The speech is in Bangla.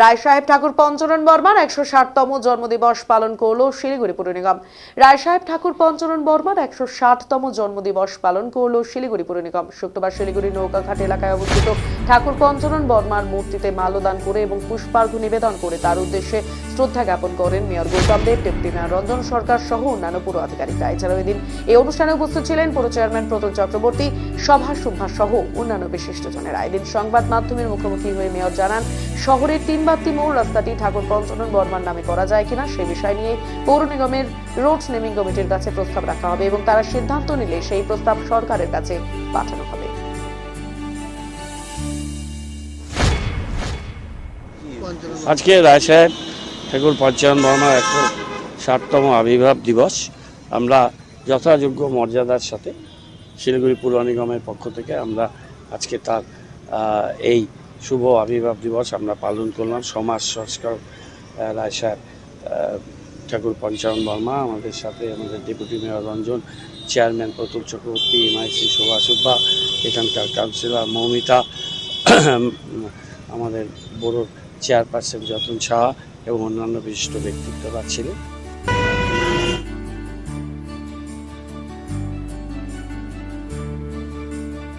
রায় সাহেব ঠাকুর পঞ্চরণ বর্মার একশো ষাটতম জন্মদিবস পালন করল শিলিগুড়ি পুর নিগম। রায় সাহেব ঠাকুর পঞ্চরণ বর্মার একশো ষাটতম জন্মদিবস পালন করল শিলিগুড়ি পুর নিগম। শুক্রবার শিলিগুড়ি নৌকাঘাট এলাকায় অবস্থিত ঠাকুর পঞ্চরণ বর্মার মূর্তিতে মাল্যদান করে এবং পুষ্পার্ঘ নিবেদন করে তার উদ্দেশ্যে শ্রদ্ধা জ্ঞাপন করেন মেয়র গৌতম দেব মেয়র রঞ্জন সরকার সহ অন্যান্য পুর আধিকারিকরা। এছাড়াও এদিন এই অনুষ্ঠানে উপস্থিত ছিলেন পুর চেয়ারম্যান প্রতুল চক্রবর্তী, সভা সুভা সহ অন্যান্য বিশিষ্টজনেরা। এদিন সংবাদ মাধ্যমের মুখোমুখি হয়ে মেয়র জানান, শহরের তিনবাত্তি মোড় রাস্তাটি ঠাকুর পঞ্চনন বর্মার নামে করা যায় কিনা সে বিষয় নিয়ে পৌর নিগমের রোড নেমিং কমিটির কাছে প্রস্তাব রাখা হবে এবং তারা সিদ্ধান্ত নিলে সেই প্রস্তাব সরকারের কাছে পাঠানো হবে। আজকে রায় সাহেব, ঠাকুর পঞ্চায়ন বর্মার একশো ষাটতম আবির্ভাব দিবস। আমরা যথাযোগ্য মর্যাদার সাথে শিলিগুড়ি পুর নিগমের পক্ষ থেকে আমরা আজকে তার এই শুভ আবির্ভাব দিবস আমরা পালন করলাম। সমাজ সংস্কার রায় সাহেব ঠাকুর পঞ্চায়ন বর্মা, আমাদের সাথে আমাদের deputy mayor Ranjan, chairman Pratul Chakraborty, MIC Shova Subba, এখানকার কাউন্সিলর মৌমিতা, আমাদের বড় চেয়ারপারসন যতন সাহা এবং অন্যান্য বিশিষ্ট ব্যক্তিত্বরা ছিলেন।